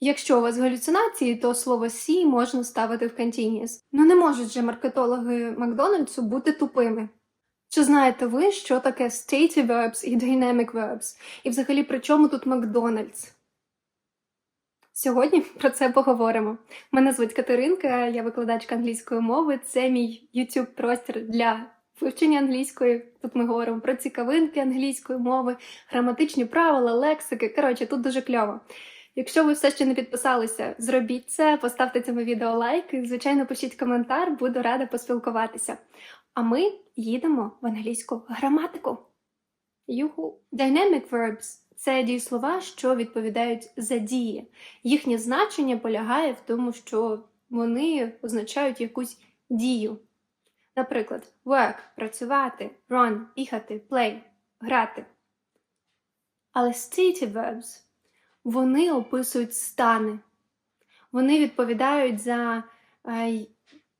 Якщо у вас галюцинації, то слово «see» можна ставити в continuous. Ну не можуть же маркетологи Макдональдсу бути тупими. Чи знаєте ви, що таке stative verbs і dynamic verbs? І взагалі при чому тут Макдональдс? Сьогодні про це поговоримо. Мене звуть Катеринка, я викладачка англійської мови. Це мій youtube простір для вивчення англійської. Тут ми говоримо про цікавинки англійської мови, граматичні правила, лексики. Коротше, тут дуже кльово. Якщо ви все ще не підписалися, зробіть це, поставте цьому відео лайк і, звичайно, пишіть коментар, буду рада поспілкуватися. А ми їдемо в англійську граматику. Юху. Dynamic verbs – це дієслова, що відповідають за дії. Їхнє значення полягає в тому, що вони означають якусь дію. Наприклад, work працювати, run їхати, play грати. Але stative verbs вони описують стани. Вони відповідають за е,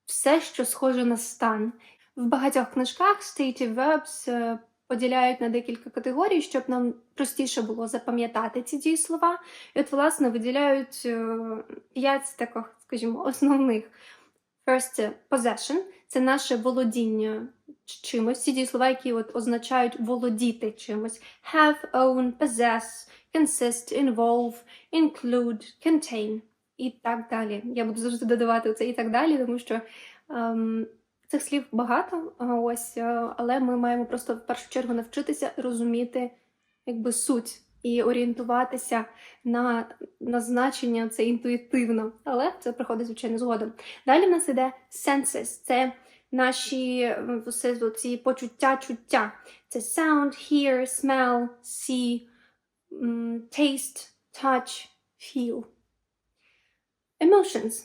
все, що схоже на стан. В багатьох книжках stative verbs е, поділяють на декілька категорій, щоб нам простіше було запам'ятати ці дієслова. І от, власне, виділяють е, п'ять таких, скажімо, основних. First possession це наше володіння чимось. Ці дієслова, які от означають володіти чимось. Have, own, possess, consist, involve, include, contain і так далі. Я буду завжди додавати це і так далі, тому що ем, цих слів багато, а ось, е, але ми маємо просто в першу чергу навчитися розуміти якби суть і орієнтуватися на, на значення це інтуїтивно, але це приходить звичайно згодом. Далі в нас іде senses, це наші все ці почуття, чуття. Це sound, hear, smell, see, taste, touch, feel. Emotions.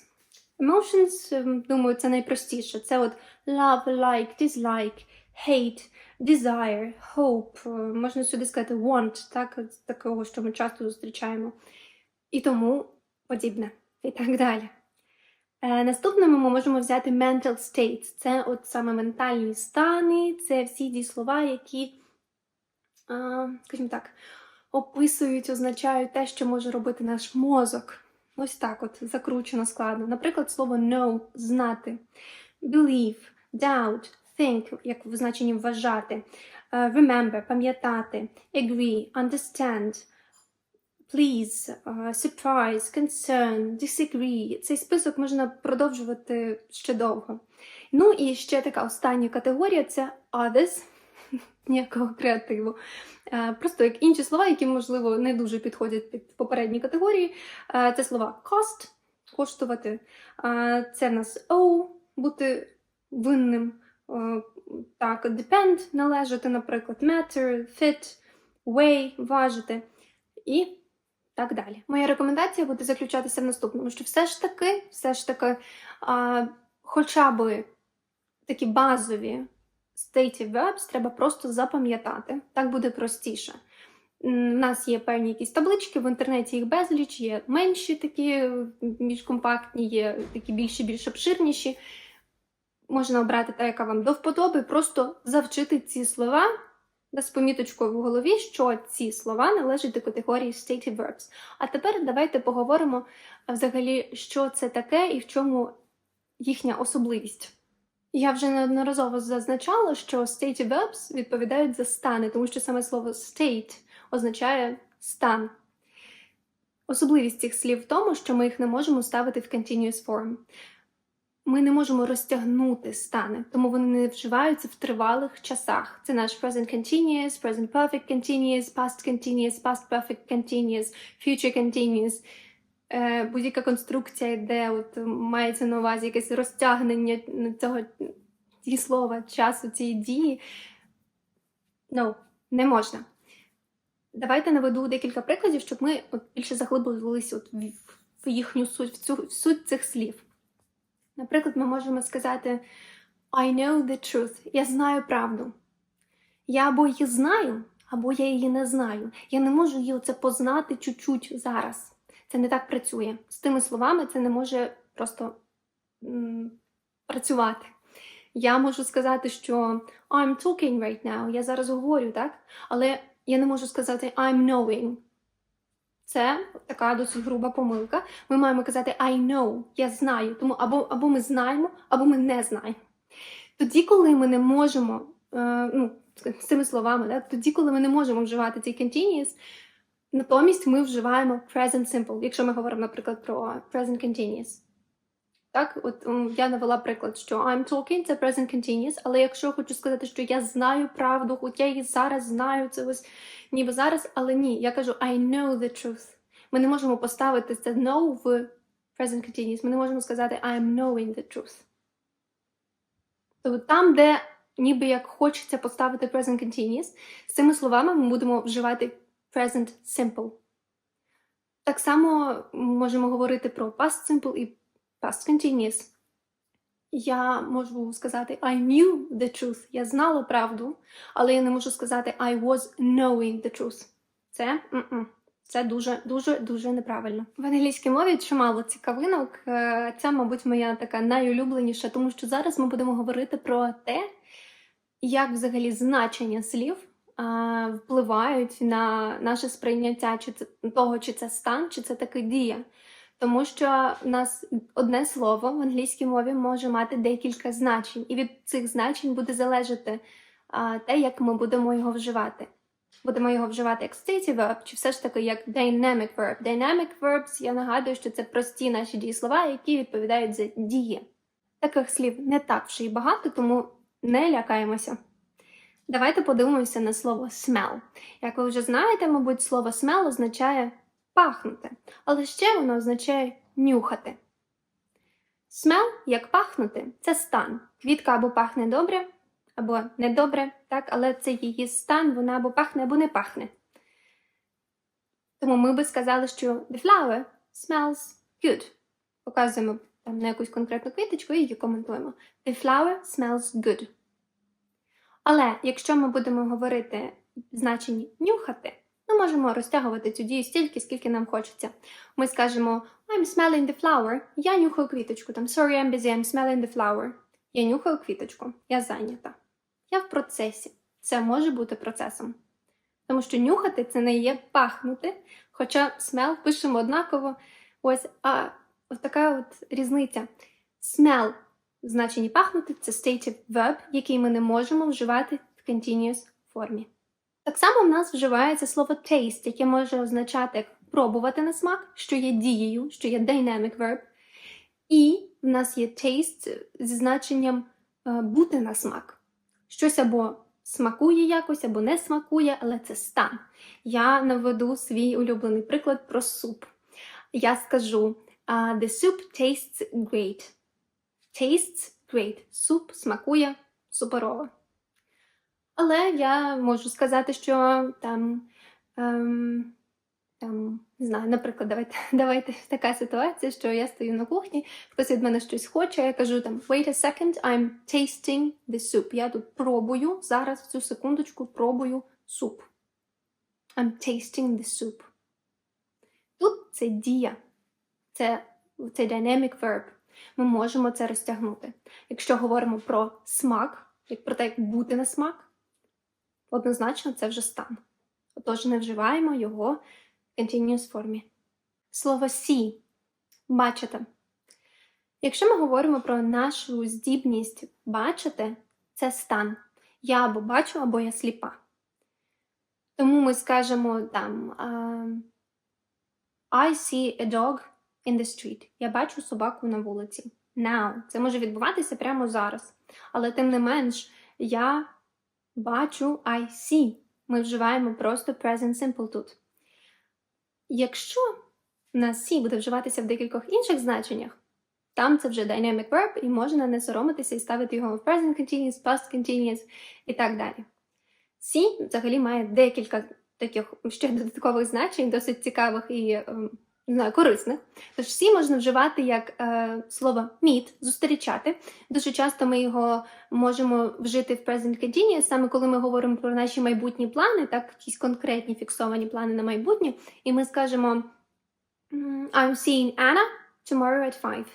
Emotions, ем, думаю, це найпростіше. Це от love, like, dislike, hate, desire, hope, е, можна сюди сказати want, так, такого, що ми часто зустрічаємо. І тому подібне. І так далі. Е, ми можемо взяти mental states. Це от саме ментальні стани, це всі дієслова, які, а, скажімо так, описують, означають те, що може робити наш мозок. Ось так от закручено складно. Наприклад, слово know знати, believe, doubt, think, як в значенні вважати, е, remember пам'ятати, agree, understand, please, е, surprise, concern, disagree. Цей список можна продовжувати ще довго. Ну і ще така остання категорія це others. Ніякого креативу. Е, Просто як інші слова, які, можливо, не дуже підходять під попередні категорії. Е, Це слова cost коштувати. Е, Це нас owe бути винним. Так, depend належати, наприклад, matter, fit, weigh важити і так далі. Моя рекомендація буде заключатися в наступному, що все ж таки, все ж таки, хоча би такі базові stative verbs треба просто запам'ятати. Так буде простіше. У нас є певні якісь таблички, в інтернеті їх безліч, є менші такі, більш компактні, є такі більші, більш обширніші. Можна обрати та, яка вам до вподоби, просто завчити ці слова з поміточкою в голові, що ці слова належать до категорії stative verbs. А тепер давайте поговоримо взагалі, що це таке і в чому їхня особливість. Я вже неодноразово зазначала, що stative verbs відповідають за стани, тому що саме слово state означає стан. Особливість цих слів в тому, що ми їх не можемо ставити в continuous form. Ми не можемо розтягнути стани, тому вони не вживаються в тривалих часах. Це наш present continuous, present perfect continuous, past continuous, past perfect continuous, future continuous. Е, Будь-яка конструкція, де от мається на увазі якесь розтягнення цього дієслова, часу цієї дії. Ну, не можна. Давайте наведу декілька прикладів, щоб ми от більше заглиблювалися от в їхню суть, в цю в суть цих слів. Наприклад, ми можемо сказати I know the truth. Я знаю правду. Я або її знаю, або я її не знаю. Я не можу її оце познати чуть-чуть зараз. Це не так працює. З тими словами це не може просто м, працювати. Я можу сказати, що I'm talking right now, я зараз говорю, так? Але я не можу сказати I'm knowing. Це така досить груба помилка. Ми маємо казати I know, я знаю. Тому або, або ми знаємо, або ми не знаємо. Тоді, коли ми не можемо, е, ну, з цими словами, да, тоді, коли ми не можемо вживати цей continuous, натомість ми вживаємо present simple, якщо ми говоримо, наприклад, про present continuous. Так, от я навела приклад, що I'm talking це present continuous, але якщо я хочу сказати, що я знаю правду, хоч я її зараз знаю, це ось ніби зараз, але ні, я кажу I know the truth. Ми не можемо поставити це know в present continuous, ми не можемо сказати I'm knowing the truth. Тобто там, де ніби як хочеться поставити present continuous, з цими словами ми будемо вживати present simple. Так само можемо говорити про past simple і past continuous. Я можу сказати I knew the truth. Я знала правду, але я не можу сказати I was knowing the truth. Це м-м. Це дуже дуже дуже неправильно. В англійській мові чимало цікавинок. Це, мабуть, моя така найулюбленіша, тому що зараз ми будемо говорити про те, як взагалі значення слів впливають на наше сприйняття чи це того, чи це стан, чи це таки дія. Тому що в нас одне слово в англійській мові може мати декілька значень, і від цих значень буде залежати а, те, як ми будемо його вживати. Будемо його вживати як stative verb, чи все ж таки як dynamic verb. Dynamic verbs, я нагадую, що це прості наші дієслова, які відповідають за дії. Таких слів не так вже й багато, тому не лякаємося. Давайте подивимося на слово smell. Як ви вже знаєте, мабуть, слово smell означає пахнути, але ще воно означає нюхати. Smell, як пахнути, це стан. Квітка або пахне добре, або недобре, так, але це її стан, вона або пахне, або не пахне. Тому ми би сказали, що the flower smells good. Показуємо там на якусь конкретну квіточку і її коментуємо. The flower smells good. Але якщо ми будемо говорити значенні нюхати, ми можемо розтягувати цю дію стільки, скільки нам хочеться. Ми скажемо I'm smelling the flower. Я нюхаю квіточку. Там sorry, I'm busy, I'm smelling the flower. Я нюхаю квіточку. Я зайнята. Я в процесі. Це може бути процесом. Тому що нюхати це не є пахнути, хоча smell пишемо однаково. Ось, а ось така от різниця. Smell в значенні пахнути це stative verb, який ми не можемо вживати в continuous формі. Так само в нас вживається слово taste, яке може означати як пробувати на смак, що є дією, що є dynamic verb. І в нас є taste зі значенням е, бути на смак. Щось або смакує якось, або не смакує, але це стан. Я наведу свій улюблений приклад про суп. Я скажу The soup tastes great. Tastes great. Суп смакує суперово. Але я можу сказати, що там, ем, там не знаю, наприклад, давайте, давайте така ситуація, що я стою на кухні, хтось від мене щось хоче, я кажу там wait a second, I'm tasting the soup. Я тут пробую, зараз в цю секундочку пробую суп. I'm tasting the soup. Тут це дія, це, це dynamic verb. Ми можемо це розтягнути. Якщо говоримо про смак, як про те, як бути на смак, однозначно це вже стан. Отож, не вживаємо його в continuous формі. Слово see бачити. Якщо ми говоримо про нашу здібність бачити, це стан. Я або бачу, або я сліпа. Тому ми скажемо там I see a dog in the street. Я бачу собаку на вулиці. Now. Це може відбуватися прямо зараз. Але тим не менш, я бачу I see. Ми вживаємо просто present simple тут. Якщо на see буде вживатися в декількох інших значеннях, там це вже dynamic verb, і можна не соромитися і ставити його в present continuous, past continuous і так далі. See взагалі має декілька таких ще додаткових значень, досить цікавих і ем, не знаю, корисних. Тож всі можна вживати як е, слово meet, зустрічати. Дуже часто ми його можемо вжити в present continuous, саме коли ми говоримо про наші майбутні плани, так, якісь конкретні фіксовані плани на майбутнє, і ми скажемо I'm seeing Anna tomorrow at 5.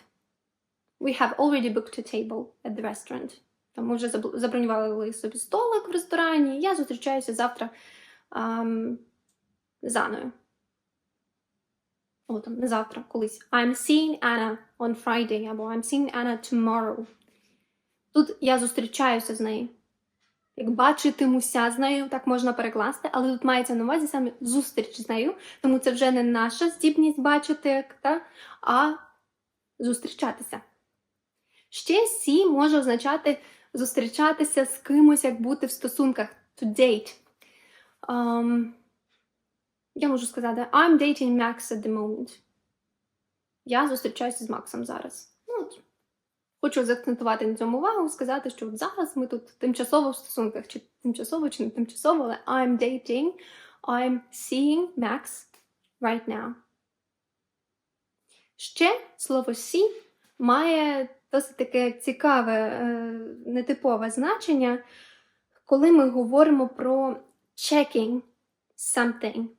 We have already booked a table at the restaurant. Там ми вже забронювали собі столик в ресторані. Я зустрічаюся завтра ам, з. О, там, не завтра, колись. I'm seeing Anna on Friday, або I'm seeing Anna tomorrow. Тут я зустрічаюся з нею. Як бачитимуся з нею, так можна перекласти, але тут мається на увазі саме зустріч з нею, тому це вже не наша здібність бачити, та, а зустрічатися. Ще see може означати зустрічатися з кимось, як бути в стосунках to date. Um, я можу сказати I'm dating Max at the moment. Я зустрічаюся з Максом зараз. Ну, от. Хочу заакцентувати на цьому увагу, сказати, що от зараз ми тут тимчасово в стосунках, чи тимчасово, чи не тимчасово, але I'm dating, I'm seeing Max right now. Ще слово see має досить таке цікаве, е, нетипове значення, коли ми говоримо про checking something.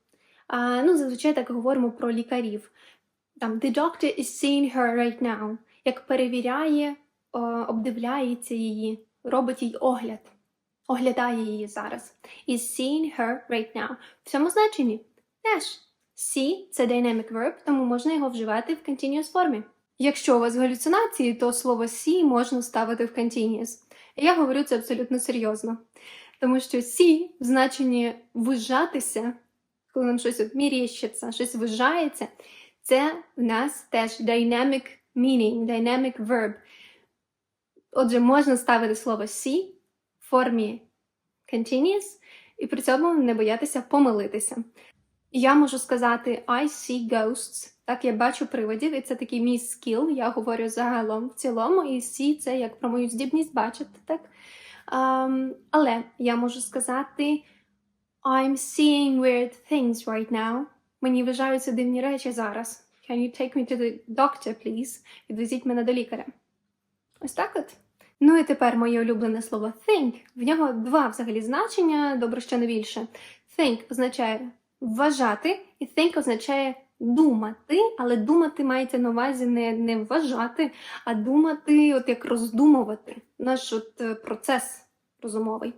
А, ну, зазвичай так говоримо про лікарів. Там, the doctor is seeing her right now. Як перевіряє, обдивляється її, робить їй огляд. Оглядає її зараз. Is seeing her right now. В цьому значенні теж see – це dynamic verb, тому можна його вживати в continuous формі. Якщо у вас галюцинації, то слово see можна ставити в continuous. Я говорю це абсолютно серйозно. Тому що see в значенні вижатися, коли нам щось от міріщиться, щось вижається, це в нас теж dynamic meaning, dynamic verb. Отже, можна ставити слово see в формі continuous і при цьому не боятися помилитися. Я можу сказати I see ghosts. Так, я бачу привидів, і це такий мій скіл. Я говорю загалом в цілому, і see це як про мою здібність бачити, так? Um, але я можу сказати I'm seeing weird things right now. Мені вважаються дивні речі зараз. Can you take me to the doctor, please? Відвезіть мене до лікаря. Ось так от. Ну і тепер моє улюблене слово think. В нього два взагалі значення, добре, що не більше. Think означає вважати, і think означає думати, але думати мається на увазі не, не вважати, а думати, от як роздумувати. Наш от е, процес розумовий.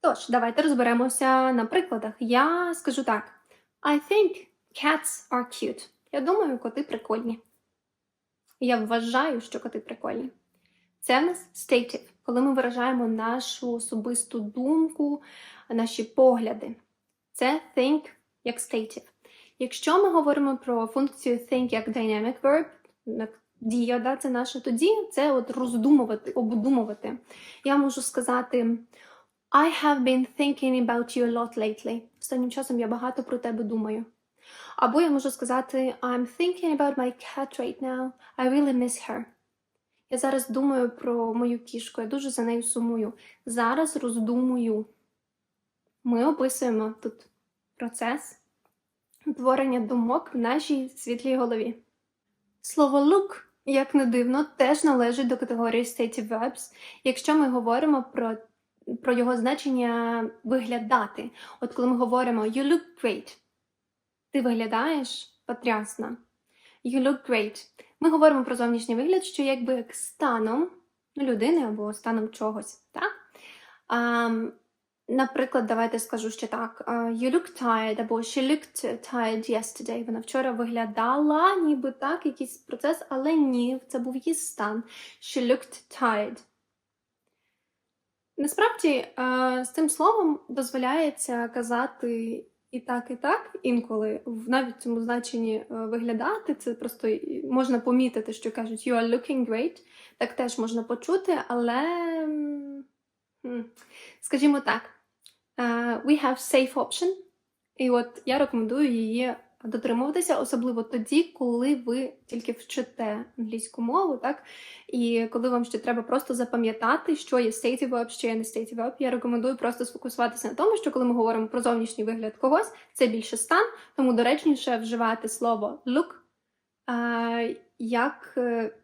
Тож, давайте розберемося на прикладах. Я скажу так: I think cats are cute. Я думаю, коти прикольні. Я вважаю, що коти прикольні. Це в нас stative, коли ми виражаємо нашу особисту думку, наші погляди. Це think як stative. Якщо ми говоримо про функцію think як dynamic verb, як дія, да, це наша, тоді це от роздумувати, обдумувати. Я можу сказати I have been thinking about you a lot lately. Останнім часом я багато про тебе думаю. Або я можу сказати I'm thinking about my cat right now. I really miss her. Я зараз думаю про мою кішку, я дуже за нею сумую. Зараз роздумую. Ми описуємо тут процес утворення думок в нашій світлій голові. Слово look, як не дивно, теж належить до категорії stative verbs, якщо ми говоримо про, про його значення виглядати. От коли ми говоримо you look great, ти виглядаєш потрясно. You look great. Ми говоримо про зовнішній вигляд, що якби як станом ну, людини або станом чогось. Так? А, наприклад, давайте скажу ще так: You look tired, або She looked tired yesterday. Вона вчора виглядала, ніби так, якийсь процес, але ні, це був її стан. She looked tired. Насправді, з цим словом дозволяється казати і так, і так інколи в навіть цьому значенні е, виглядати. Це просто можна помітити, що кажуть you are looking great. Так теж можна почути, але скажімо так, е, we have safe option. І от я рекомендую її дотримуватися, особливо тоді, коли ви тільки вчите англійську мову, так? І коли вам ще треба просто запам'ятати, що є stative verb, що є не stative verb, я рекомендую просто сфокусуватися на тому, що коли ми говоримо про зовнішній вигляд когось, це більше стан, тому доречніше вживати слово look а, як е,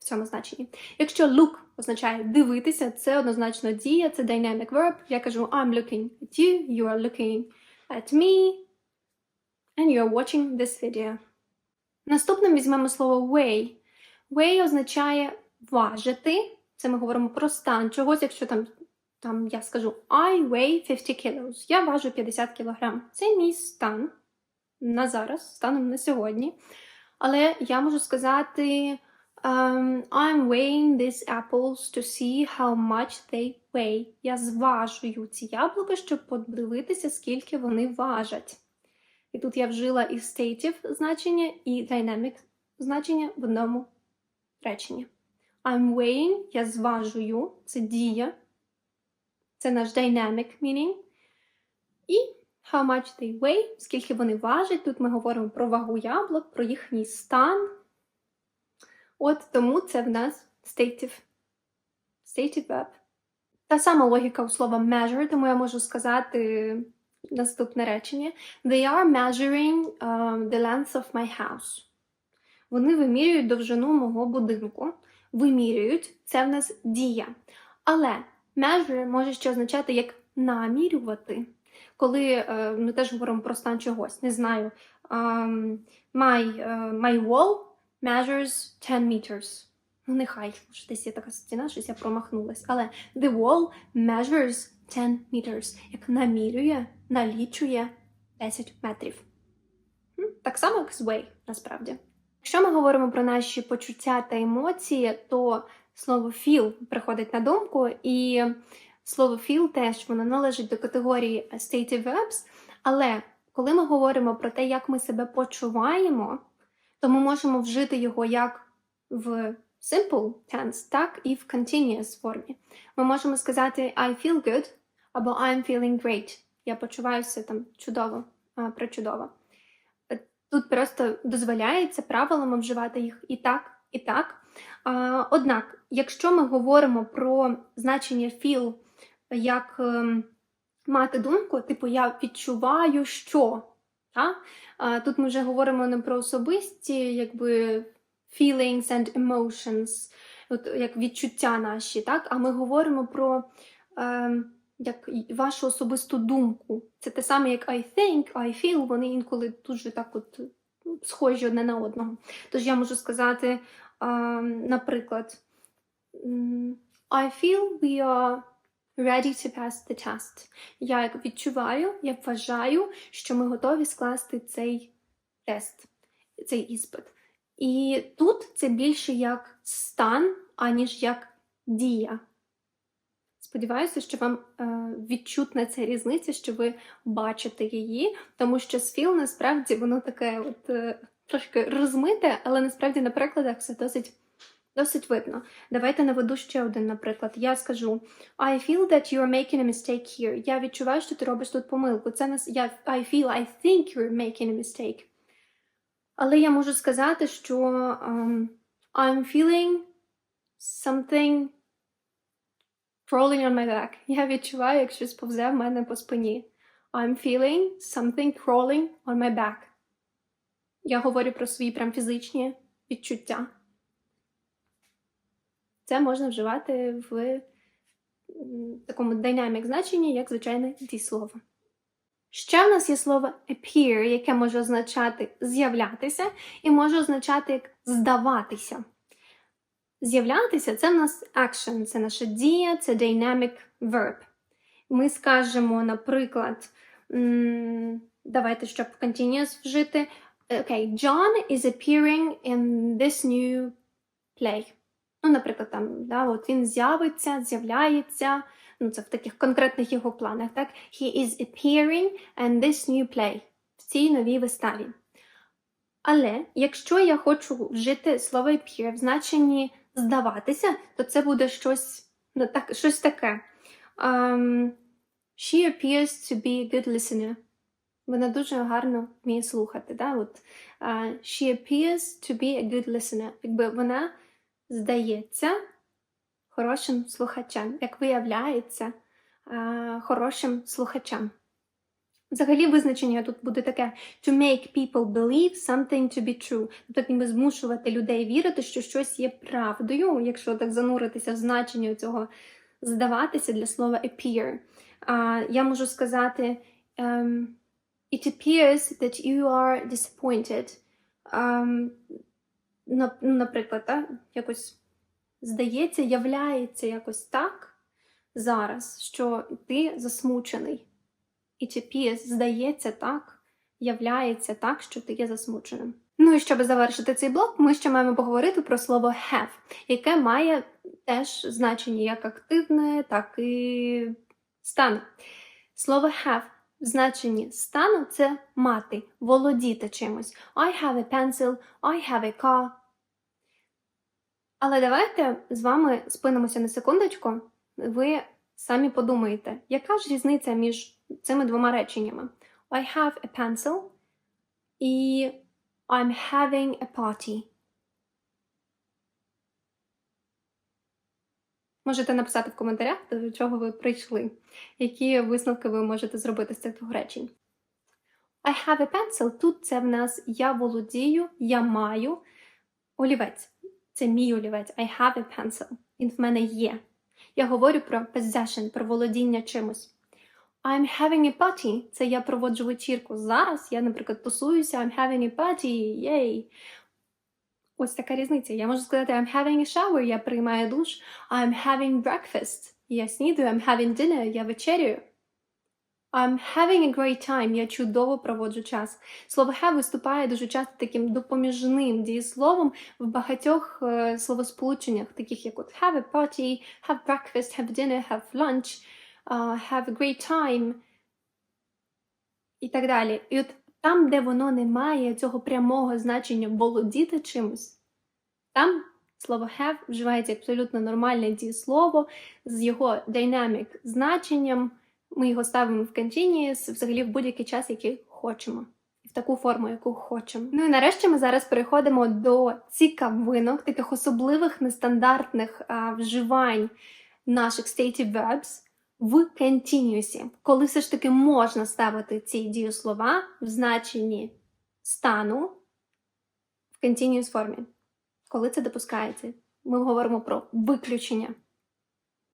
в цьому значенні. Якщо look означає дивитися, це однозначно дія, це dynamic verb. Я кажу I'm looking at you, you are looking at me, and you are watching this video. Наступним візьмемо слово weigh. Weigh означає важити. Це ми говоримо про стан чогось, якщо там, там я скажу I weigh 50 kilos. Я важу 50 кг. Це мій стан. на зараз, станом на сьогодні. Але я можу сказати um, I'm weighing these apples to see how much they weigh. Я зважую ці яблука, щоб подивитися, скільки вони важать. І тут я вжила і stative значення, і dynamic значення в одному реченні. I'm weighing, я зважую, це дія, це наш dynamic meaning. І how much they weigh, скільки вони важать. Тут ми говоримо про вагу яблук, про їхній стан. От тому це в нас stative, stative verb. Та сама логіка у слова measure, тому я можу сказати наступне речення. They are measuring um, the length of my house. Вони вимірюють довжину мого будинку. Вимірюють це в нас дія. Але measure може ще означати як намірювати. Коли е, ми теж говоримо про стан чогось, не знаю. Um, my, uh, my wall measures 10 meters. Ну, нехай, може, десь є така стіна, щось я промахнулась. Але the wall measures 10 meters. Як намірює, налічує 10 метрів. Так само, як з way, насправді. Якщо ми говоримо про наші почуття та емоції, то слово feel приходить на думку, і слово feel теж воно належить до категорії stative verbs, але коли ми говоримо про те, як ми себе почуваємо, то ми можемо вжити його як в simple tense, так і в continuous формі. Ми можемо сказати I feel good або I'm feeling great. Я почуваюся там чудово, причудово. Е, Тут просто дозволяється правилами вживати їх і так, і так. Однак, якщо ми говоримо про значення feel як ем, мати думку, типу я відчуваю, що. Та? Тут ми вже говоримо не про особисті, якби feelings and emotions, от, як відчуття наші, так? а ми говоримо про ем, як вашу особисту думку. Це те саме, як I think, I feel, вони інколи дуже так от ну, схожі одне на одного. Тож я можу сказати, наприклад, I feel we are ready to pass the test. Я відчуваю, я вважаю, що ми готові скласти цей тест, цей іспит. І тут це більше як стан, аніж як дія. Сподіваюся, що вам е, відчутна ця різниця, що ви бачите її, тому що з філ насправді воно таке от, е, трошки розмите, але насправді на прикладах все досить, досить видно. Давайте наведу ще один наприклад. Я скажу I feel that you are making a mistake here. Я відчуваю, що ти робиш тут помилку. Це нас я I feel, I think you're making a mistake. Але я можу сказати, що um, I'm feeling something crawling on my back. Я відчуваю, як щось повзе в мене по спині. I'm feeling something crawling on my back. Я говорю про свої прям фізичні відчуття. Це можна вживати в такому dynamic значенні, як звичайне дієслово. Ще в нас є слово appear, яке може означати з'являтися, і може означати як здаватися. З'являтися це в нас action, це наша дія, це dynamic verb. Ми скажемо, наприклад, давайте, щоб continuous вжити. Окей, John is appearing in this new play. Ну, наприклад, там, да, от він з'явиться, з'являється. Ну, це в таких конкретних його планах, так? He is appearing in this new play. В цій новій виставі. Але якщо я хочу вжити слово appear в значенні здаватися, то це буде щось, ну, так, щось таке. Um, she appears to be a good listener. Вона дуже гарно вміє слухати. Да? От, uh, she appears to be a good listener. Якби вона здається хорошим слухачем, як виявляється, uh, хорошим слухачем. Взагалі визначення тут буде таке to make people believe something to be true. Тобто ніби змушувати людей вірити, що щось є правдою, якщо так зануритися в значення цього здаватися для слова appear. А, я можу сказати um, it appears that you are disappointed. Um, на, наприклад, так, якось здається, являється якось так зараз, що ти засмучений. It appears, здається так, являється так, що ти є засмученим. Ну і щоб завершити цей блок, ми ще маємо поговорити про слово have, яке має теж значення як активне, так і стан. Слово have в значенні стану це мати, володіти чимось. I have a pencil, I have a car. Але давайте з вами спинимося на секундочку. Ви самі подумаєте, яка ж різниця між цими двома реченнями? I have a pencil і I'm having a party. Можете написати в коментарях, до чого ви прийшли, які висновки ви можете зробити з цих двох речень. I have a pencil. Тут це в нас я володію, я маю олівець. Це мій олівець. I have a pencil. Він в мене є. Я говорю про possession, про володіння чимось. I'm having a party. Це я проводжу вечірку. Зараз я, наприклад, тусуюся, I'm having a party. Єй. Ось така різниця. Я можу сказати I'm having a shower, я приймаю душ. I'm having breakfast. Я снідаю, I'm having dinner, я вечерюю. I'm having a great time. Я чудово проводжу час. Слово have виступає дуже часто таким допоміжним дієсловом в багатьох е, словосполученнях, таких як от have a party, have breakfast, have dinner, have lunch, have a great time і так далі. І от там, де воно не має цього прямого значення володіти чимось, там слово have вживається абсолютно нормальне дієслово з його dynamic значенням. Ми його ставимо в continuous взагалі в будь-який час, який хочемо. В таку форму, яку хочемо. Ну і нарешті ми зараз переходимо до цікавинок, таких особливих нестандартних а, вживань наших stative verbs в continuous, коли все ж таки можна ставити ці дієслова в значенні стану в continuous формі. Коли це допускається, ми говоримо про виключення.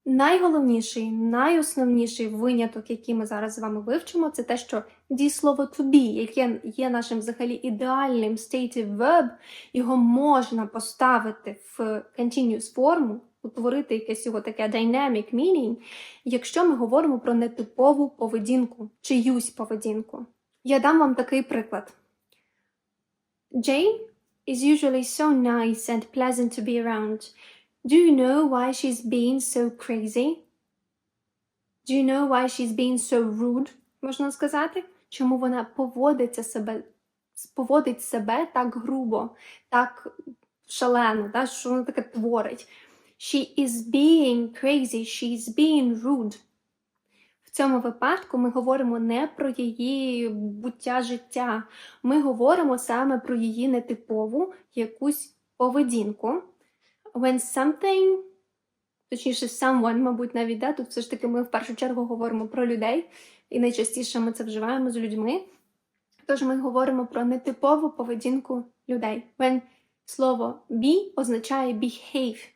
Найголовніший, найосновніший виняток, який ми зараз з вами вивчимо, це те, що дієслово to be, яке є нашим взагалі ідеальним stative verb, його можна поставити в continuous форму, утворити якесь його таке dynamic meaning, якщо ми говоримо про нетипову поведінку, чиюсь поведінку. Я дам вам такий приклад. Jane is usually so nice and pleasant to be around. Do you know why she's being so crazy? Do you know why she's being so rude? Можна сказати, чому вона поводиться себе, поводить себе так грубо, так шалено, да? що вона таке творить. She is being crazy, she's being rude. В цьому випадку ми говоримо не про її буття життя, ми говоримо саме про її нетипову якусь поведінку. When something, точніше, someone, мабуть, навіть да, тут все ж таки ми в першу чергу говоримо про людей, і найчастіше ми це вживаємо з людьми. Тож ми говоримо про нетипову поведінку людей. When слово be означає behave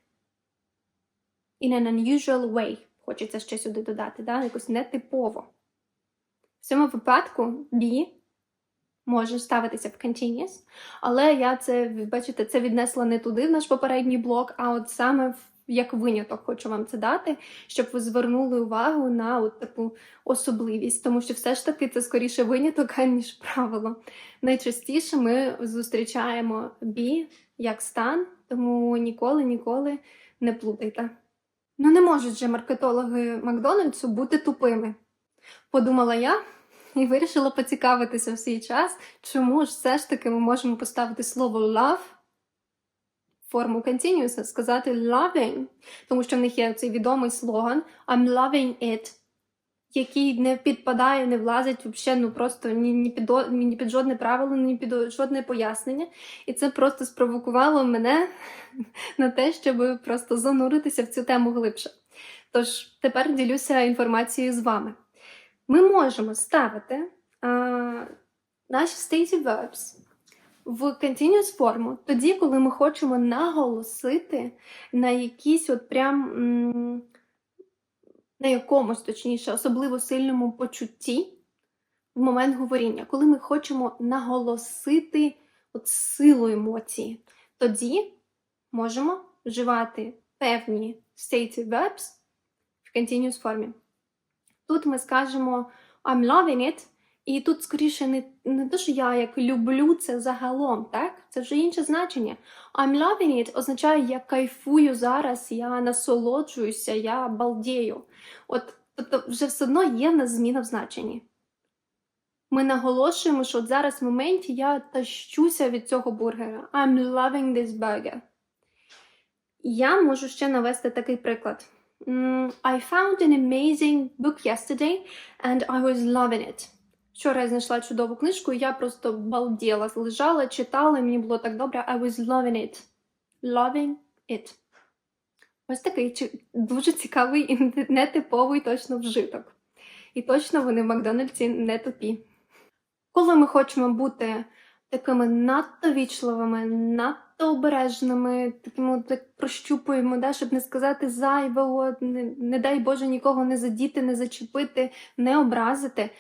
in an unusual way. Хочеться ще сюди додати, да? якось нетипово. В цьому випадку be може ставитися в continuous, але я це, бачите, це віднесла не туди в наш попередній блок, а от саме як виняток хочу вам це дати, щоб ви звернули увагу на от таку особливість, тому що все ж таки це скоріше виняток, ніж правило. Найчастіше ми зустрічаємо be як стан, тому ніколи-ніколи не плутайте. Ну не можуть же маркетологи Макдональдсу бути тупими, подумала я і вирішила поцікавитися в свій час, чому ж все ж таки ми можемо поставити слово love форму continuous, сказати loving, тому що в них є цей відомий слоган I'm loving it, який не підпадає, не влазить взагалі, ну просто ні, ні, під, ні під жодне правило, ні під жодне пояснення. І це просто спровокувало мене на те, щоб просто зануритися в цю тему глибше. Тож тепер ділюся інформацією з вами. Ми можемо ставити а, наші stative verbs в continuous форму тоді, коли ми хочемо наголосити на якісь от прям на якомусь, точніше, особливо сильному почутті в момент говоріння, коли ми хочемо наголосити от силу емоції, тоді можемо вживати певні stated verbs в continuous формі. Тут ми скажемо I'm loving it, І тут скоріше не, не те, що я як люблю це загалом, так? Це вже інше значення. I'm loving it означає, я кайфую зараз, я насолоджуюся, я балдію. От, тобто вже все одно є в нас зміна в значенні. Ми наголошуємо, що от зараз в моменті я тащуся від цього бургера. I'm loving this burger. Я можу ще навести такий приклад. I found an amazing book yesterday and I was loving it. Вчора я знайшла чудову книжку, і я просто балділа, лежала, читала, і мені було так добре. I was loving it. Loving it. Ось такий дуже цікавий і нетиповий точно вжиток. І точно вони в Макдональдсі не тупі. Коли ми хочемо бути такими надто вічливими, надто обережними, такими так прощупуємо, да, щоб не сказати зайвого, не, не дай Боже нікого не задіти, не зачепити, не образити,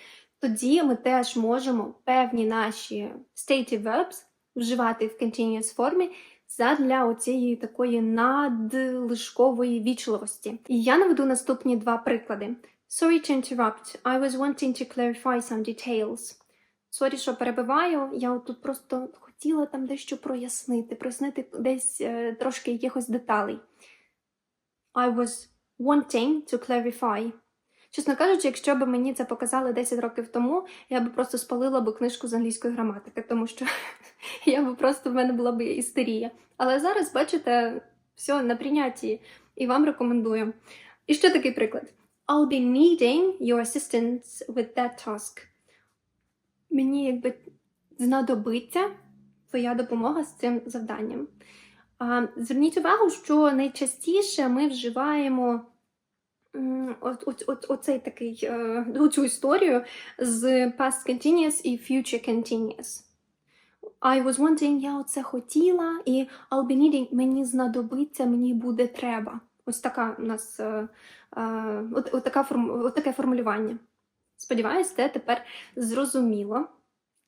тоді ми теж можемо певні наші stative verbs вживати в continuous формі задля оцієї такої надлишкової вічливості. І я наведу наступні два приклади. Sorry to interrupt. I was wanting to clarify some details. Сорі, що перебиваю. Я от тут просто хотіла там дещо прояснити, прояснити десь е, трошки якихось деталей. I was wanting to clarify. Чесно кажучи, якщо б мені це показали 10 років тому, я б просто спалила б книжку з англійської граматики, тому що я б просто в мене була б істерія. Але зараз, бачите, все на прийнятті, і вам рекомендую. І ще такий приклад. I'll be needing your assistance with that task. Мені якби знадобиться твоя допомога з цим завданням. Зверніть увагу, що найчастіше ми вживаємо оцей такий, е, оцю історію з past continuous і future continuous. I was wanting, я оце хотіла, і I'll be needing, мені знадобиться, мені буде треба. Ось така у нас е, е, от, от, от таке формулювання. Сподіваюсь, це тепер зрозуміло.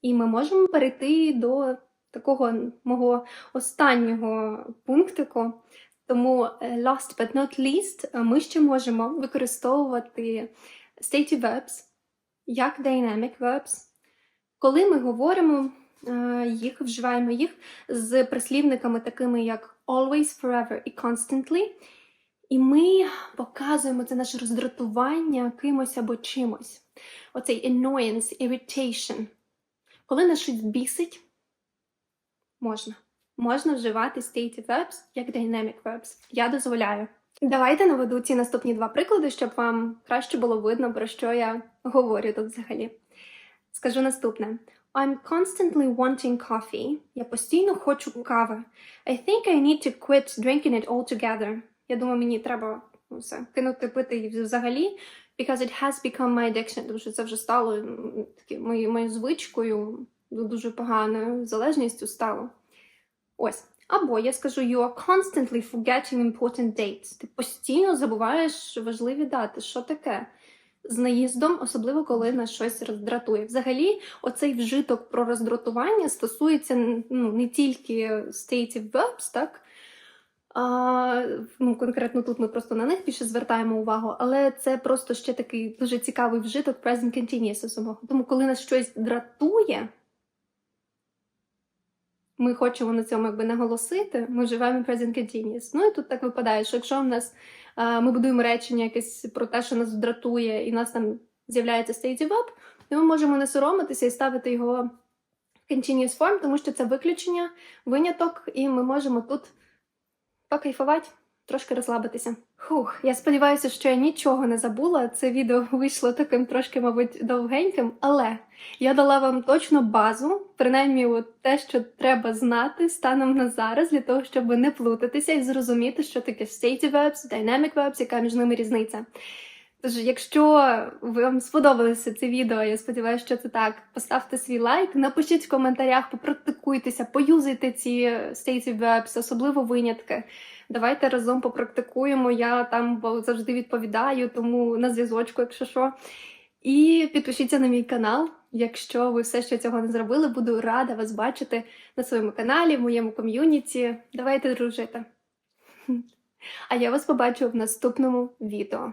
І ми можемо перейти до такого мого останнього пунктику. Тому, е, last but not least, е, ми ще можемо використовувати stative verbs як dynamic verbs, коли ми говоримо е, їх, вживаємо їх з прислівниками такими як always, forever і constantly. І ми показуємо це наше роздратування кимось або чимось. Оцей annoyance, irritation. Коли нас щось бісить, можна. Можна вживати stative verbs як dynamic verbs. Я дозволяю. Давайте наведу ці наступні два приклади, щоб вам краще було видно, про що я говорю тут взагалі. Скажу наступне. I'm constantly wanting coffee. Я постійно хочу кави. I think I need to quit drinking it altogether. Я думаю, мені треба ну, все, кинути пити її взагалі, because it has become my addiction, тому що це вже стало м, таки, моєю, моєю звичкою, дуже поганою залежністю стало. Ось. Або я скажу, you are constantly forgetting important dates. Ти постійно забуваєш важливі дати. Що таке? З наїздом, особливо коли нас щось роздратує. Взагалі, оцей вжиток про роздратування стосується ну, не тільки stative verbs, так? А, ну, конкретно тут ми просто на них більше звертаємо увагу, але це просто ще такий дуже цікавий вжиток present continuous самого. Тому, коли нас щось дратує, ми хочемо на цьому якби наголосити, ми вживаємо present continuous. Ну і тут так випадає, що якщо в нас а, ми будуємо речення якесь про те, що нас дратує, і в нас там з'являється state of up, то ми можемо не соромитися і ставити його в continuous form, тому що це виключення, виняток, і ми можемо тут покайфувати, трошки розслабитися. Хух, я сподіваюся, що я нічого не забула. Це відео вийшло таким трошки, мабуть, довгеньким, але я дала вам точно базу, принаймні от те, що треба знати станом на зараз, для того, щоб не плутатися і зрозуміти, що таке State verbs, dynamic verbs, яка між ними різниця. Тож, якщо вам сподобалося це відео, я сподіваюся, що це так. Поставте свій лайк, напишіть в коментарях, попрактикуйтеся, поюзайте ці stative verbs, особливо винятки. Давайте разом попрактикуємо. Я там завжди відповідаю, тому на зв'язочку, якщо що. І підпишіться на мій канал. Якщо ви все ще цього не зробили, буду рада вас бачити на своєму каналі, в моєму ком'юніті. Давайте дружити. А я вас побачу в наступному відео.